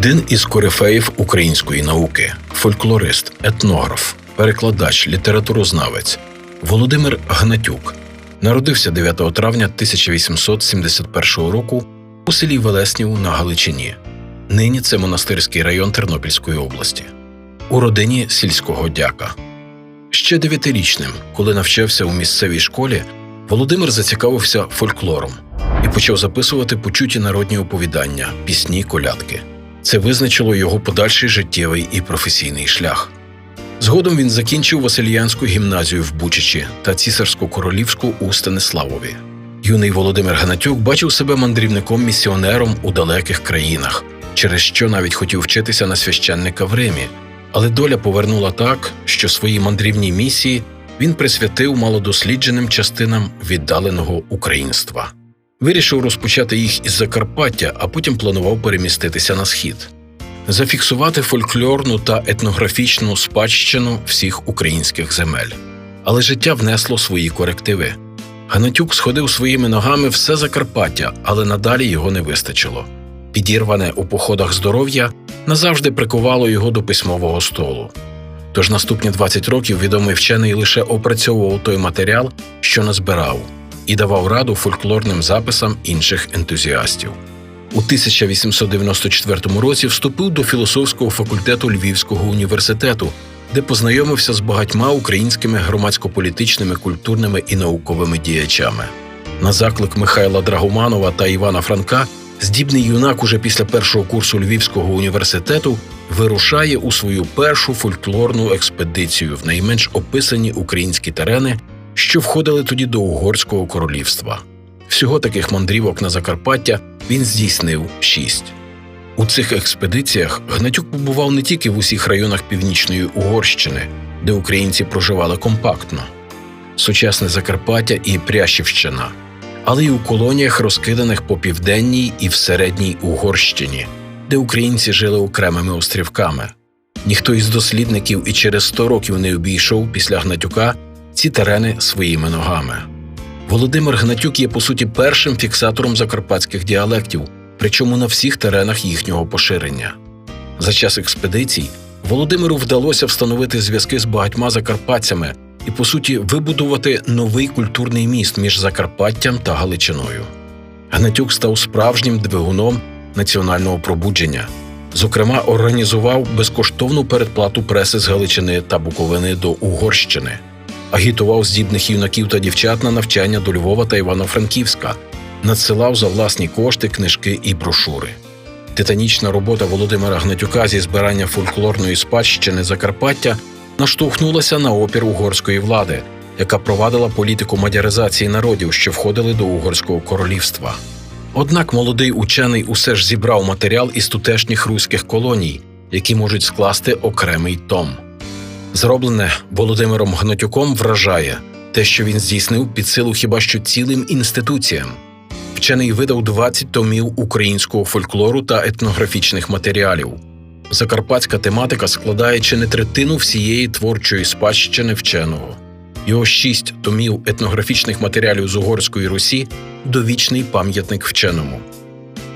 Один із корифеїв української науки, фольклорист, етнограф, перекладач, літературознавець Володимир Гнатюк народився 9 травня 1871 року у селі Велеснів на Галичині. Нині це монастирський район Тернопільської області, у родині сільського дяка. Ще дев'ятирічним, коли навчався у місцевій школі, Володимир зацікавився фольклором і почав записувати почуті народні оповідання, пісні, колядки. Це визначило його подальший життєвий і професійний шлях. Згодом він закінчив Васильянську гімназію в Бучичі та цісарсько-королівську у Станиславові. Юний Володимир Гнатюк бачив себе мандрівником-місіонером у далеких країнах, через що навіть хотів вчитися на священника в Римі. Але доля повернула так, що своїй мандрівній місії він присвятив малодослідженим частинам віддаленого українства. Вирішив розпочати їх із Закарпаття, а потім планував переміститися на схід, зафіксувати фольклорну та етнографічну спадщину всіх українських земель. Але життя внесло свої корективи. Гнатюк сходив своїми ногами все Закарпаття, але надалі його не вистачило. Підірване у походах здоров'я назавжди прикувало його до письмового столу. Тож наступні 20 років відомий вчений лише опрацьовував той матеріал, що назбирав, і давав раду фольклорним записам інших ентузіастів. У 1894 році вступив до філософського факультету Львівського університету, де познайомився з багатьма українськими громадсько-політичними, культурними і науковими діячами. На заклик Михайла Драгоманова та Івана Франка здібний юнак уже після першого курсу Львівського університету вирушає у свою першу фольклорну експедицію в найменш описані українські терени, що входили тоді до Угорського королівства. Всього таких мандрівок на Закарпаття він здійснив шість. У цих експедиціях Гнатюк побував не тільки в усіх районах північної Угорщини, де українці проживали компактно, сучасне Закарпаття і Прящівщина, але й у колоніях, розкиданих по південній і в середній Угорщині, де українці жили окремими острівками. Ніхто із дослідників і через 100 років не обійшов після Гнатюка ці терени своїми ногами. Володимир Гнатюк є по суті першим фіксатором закарпатських діалектів, причому на всіх теренах їхнього поширення. За час експедицій Володимиру вдалося встановити зв'язки з багатьма закарпатцями і, по суті, вибудувати новий культурний міст між Закарпаттям та Галичиною. Гнатюк став справжнім двигуном національного пробудження. Зокрема, організував безкоштовну передплату преси з Галичини та Буковини до Угорщини, агітував здібних юнаків та дівчат на навчання до Львова та Івано-Франківська, надсилав за власні кошти книжки і брошури. Титанічна робота Володимира Гнатюка зі збирання фольклорної спадщини Закарпаття наштовхнулася на опір угорської влади, яка провадила політику мадяризації народів, що входили до Угорського королівства. Однак молодий учений усе ж зібрав матеріал із тутешніх руських колоній, які можуть скласти окремий том. Зроблене Володимиром Гнатюком вражає те, що він здійснив під силу хіба що цілим інституціям. Вчений видав 20 томів українського фольклору та етнографічних матеріалів. Закарпатська тематика складає чи не третину всієї творчої спадщини вченого. Його шість томів етнографічних матеріалів з Угорської Русі довічний пам'ятник вченому.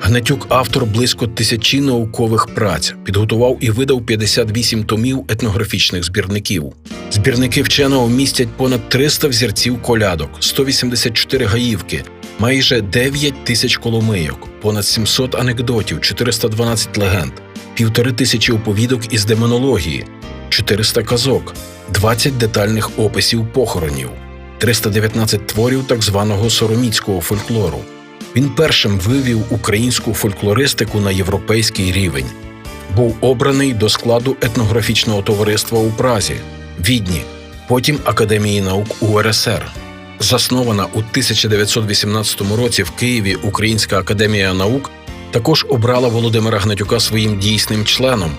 Гнатюк автор близько тисячі наукових праць, підготував і видав 58 томів етнографічних збірників. Збірники вченого містять понад 300 взірців колядок, 184 гаївки, майже 9 тисяч коломийок, понад 700 анекдотів, 412 легенд, півтори тисячі оповідок із демонології, 400 казок, 20 детальних описів похоронів, 319 творів так званого сороміцького фольклору. Він першим вивів українську фольклористику на європейський рівень, був обраний до складу етнографічного товариства у Празі, Відні, потім Академії наук УРСР. Заснована у 1918 році в Києві Українська академія наук також обрала Володимира Гнатюка своїм дійсним членом,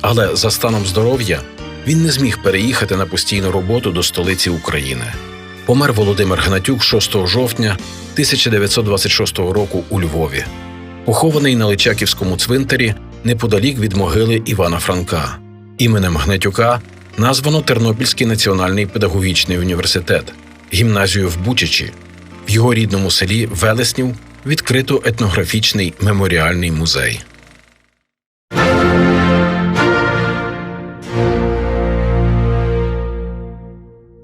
але за станом здоров'я він не зміг переїхати на постійну роботу до столиці України. Помер Володимир Гнатюк 6 жовтня 1926 року у Львові, похований на Личаківському цвинтарі неподалік від могили Івана Франка. Іменем Гнатюка названо Тернопільський національний педагогічний університет, гімназію в Бучичі. В його рідному селі Велеснів відкрито етнографічний меморіальний музей.